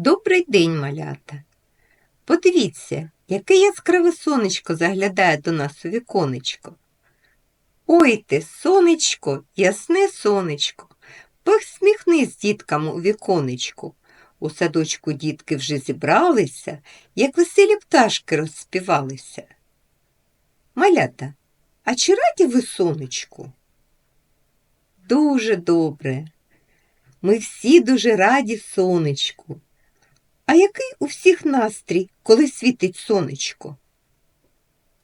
Добрий день, малята. Подивіться, яке яскраве сонечко заглядає до нас у віконечко. Ой ти, сонечко, ясне сонечко, посміхнись діткам у віконечку. У садочку дітки вже зібралися, як веселі пташки розспівалися. Малята, а чи раді ви сонечку? Дуже добре. Ми всі дуже раді сонечку. А який у всіх настрій, коли світить сонечко?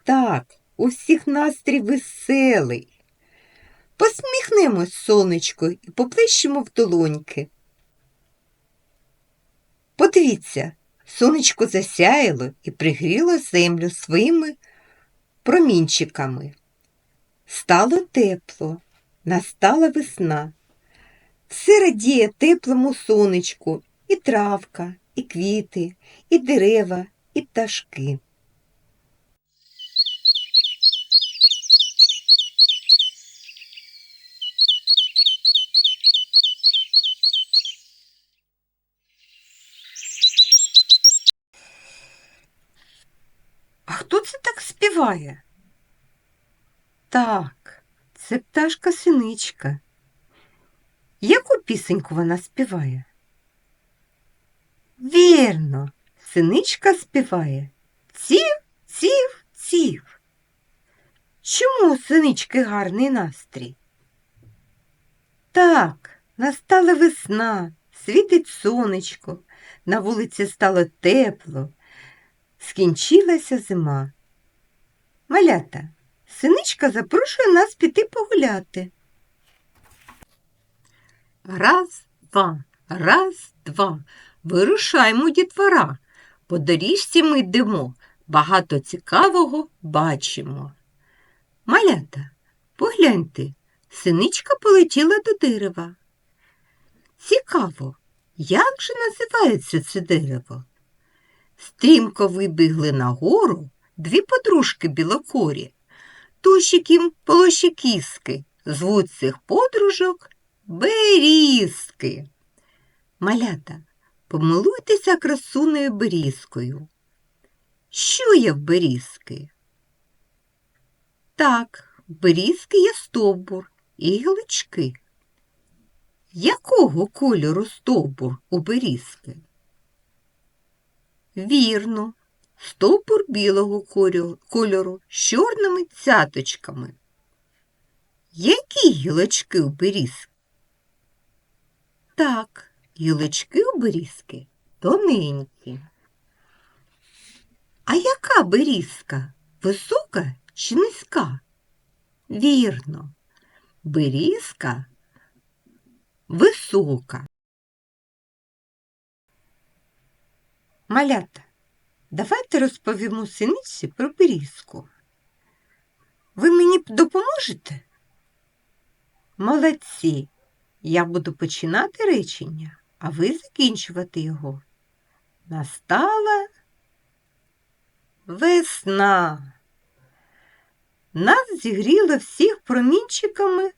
Так, у всіх настрій веселий. Посміхнемось сонечко і поплещемо в долоньки. Подивіться, сонечко засяяло і пригріло землю своїми промінчиками. Стало тепло, настала весна. Все радіє теплому сонечку, і травка, і квіти, і дерева, і пташки. А хто це так співає? Так, це пташка синичка. Яку пісеньку вона співає? Вірно, синичка співає ців, ців, ців. Чому у синички гарний настрій? Так, настала весна, світить сонечко, на вулиці стало тепло, скінчилася зима. Малята, синичка запрошує нас піти погуляти. Раз, два, раз, два. Вирушаймо, дітвора. По доріжці ми йдемо, багато цікавого бачимо. Малята, погляньте, синичка полетіла до дерева. Цікаво, як же називається це дерево? Стрімко вибігли нагору дві подружки білокорі, тушики полощекіски, звуть цих подружок берізки. Малята, помилуйтеся красуною берізкою. Що є в берізки? Так, в берізки є стовбур і гілочки. Якого кольору стовбур у берізки? Вірно, стовбур білого кольору з чорними цяточками. Які гілочки у берізки? Так, гілочки у берізки тоненькі. А яка берізка? Висока чи низька? Вірно, берізка висока. Малята, давайте розповімо синиці про берізку. Ви мені допоможете? Молодці. Я буду починати речення, а ви закінчувати його. Настала весна. Нас зігріло всіх промінчиками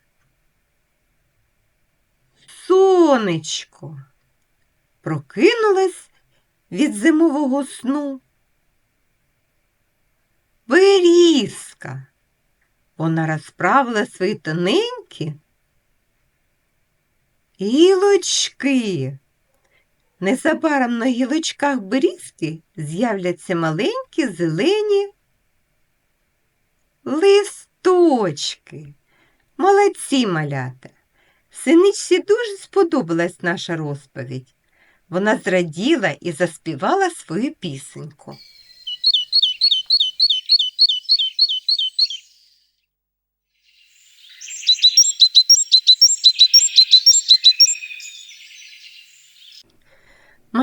сонечко. Прокинулась від зимового сну. Берізка. Вона розправила свої тоненькі Гілочки. Незабаром на гілочках берізки з'являться маленькі зелені листочки. Молодці малята. Синичці дуже сподобалась наша розповідь. Вона зраділа і заспівала свою пісеньку.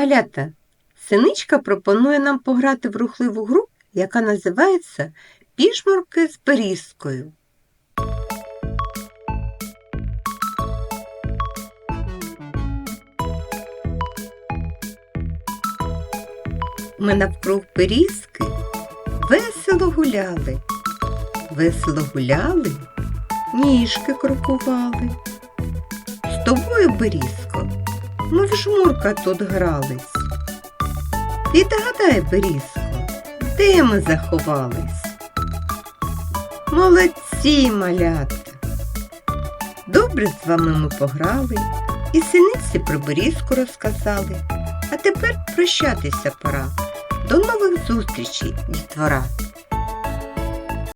Малята, синичка пропонує нам пограти в рухливу гру, яка називається Пішмурки з берізкою. Ми навкруг берізки весело гуляли, весело гуляли, ніжки крокували. З тобою, берізко, ми в жмурка тут грались. Відгадай, Берізко, де ми заховались? Молодці, малята! Добре з вами ми пограли і синиці про берізку розказали. А тепер прощатися пора. До нових зустрічей, дітвора!